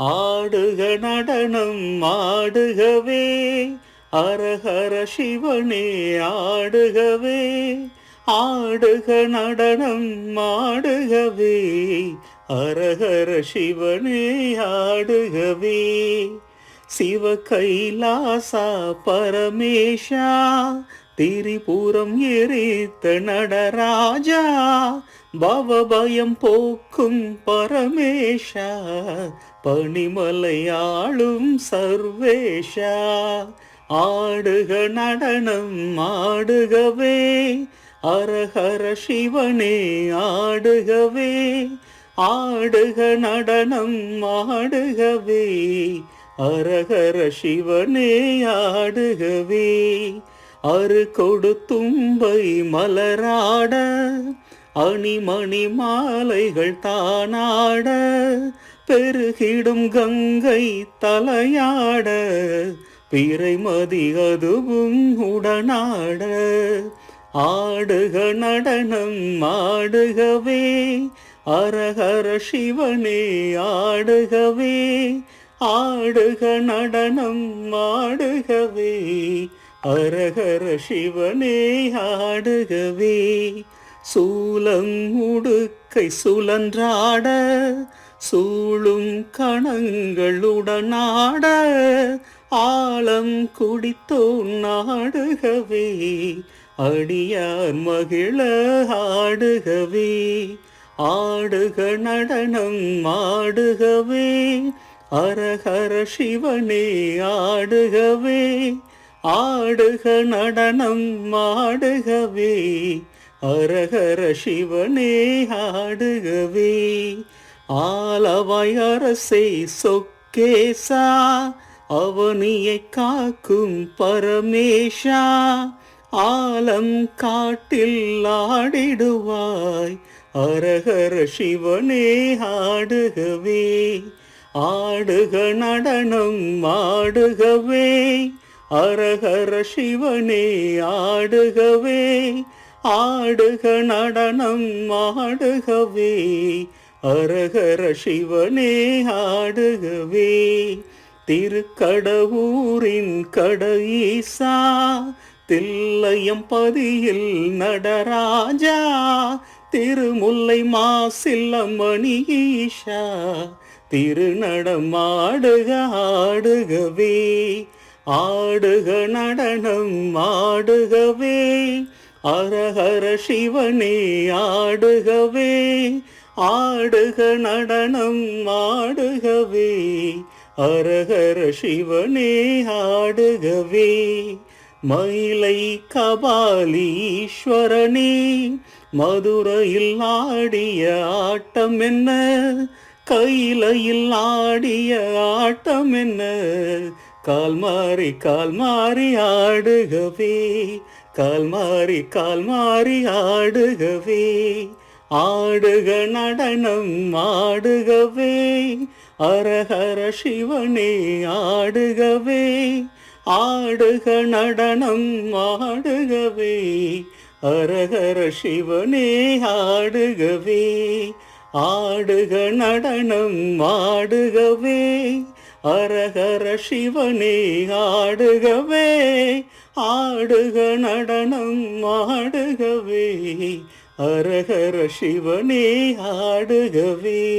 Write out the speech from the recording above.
ஆடுக நடனம் ஆடுகவே அரஹர சிவனே ஆடுகவே ஆடுக நடனம் ஆடுகவே அரஹர சிவனே ஆடுகவே. சிவ கைலாசா பரமேஷா திரிபுரம் எரித்த நடராஜா பவபயம் போக்கும் பரமேஷா பனிமலையாளும் சர்வேஷா. ஆடுக நடனம் ஆடுகவே அரஹர சிவனே ஆடுகவே ஆடுக நடனம் ஆடுகவே அரஹர சிவனே ஆடுகவே. அரு கொடுத்தும்பை மலராட அணிமணி மாலைகள் தானாட பெருகிடும் கங்கை தலையாட பிறைமதி அதுவும் உடனாட. ஆடுக நடனம் ஆடுகவே அரகர சிவனே ஆடுகவே ஆடுக நடனம் ஆடுகவே. அரகர சிவனே ஆடுகவே சூலம் உடுக்கை சுழன்றாட சூழும் கணங்களுடனாட ஆழம் குடித்தோன் நாடுகவே அடியார் மகிழ ஆடுகவே ஆடுக நடனம் ஆடுகவே அரகர சிவனே ஆடுகவே ஆடுக நடனம் ஆடுகவே அரகர சிவனே ஆடுகவே. ஆலவாய் அரசை சொக்கேசா அவனியை காக்கும் பரமேஷா ஆலம் காட்டில் ஆடிடுவாய் அரகர சிவனே ஆடுகவே. ஆடுக நடனம் ஆடுகவே அரகர சிவனே ஆடுகவே ஆடுக நடனம் ஆடுகவே அரகர சிவனே ஆடுகவே. திருக்கடவூரின் கடையீசா தில்லையம் பதியில் நடராஜா திருமுல்லை மாசில்லமணி ஈஷா திருநடமாடுக ஆடுகவே. ஆடுக நடனம் ஆடுகவே அரஹர சிவனே ஆடுகவே ஆடுக நடனம் ஆடுகவே அரஹர சிவனே ஆடுகவே. மயிலை கபாலீஸ்வரனே மதுரையில் ஆடிய ஆட்டம் என்ன? கையிலையில் ஆடிய ஆட்டம் என்ன? கால் மாறி கால் மாறி ஆடுகவே கால் மாறி கால் மாறி ஆடுகவே ஆடுக நடனம் ஆடுகவே அரஹர சிவனே ஆடுகவே ஆடுக நடனம் ஆடுகவே அரஹர சிவனே ஆடுகவே ஆடுக நடனம் ஆடுகவே அரகர சிவனே ஆடுகவே ஆடுக நடனம் ஆடுகவே. அரகர சிவனே ஆடுகவே.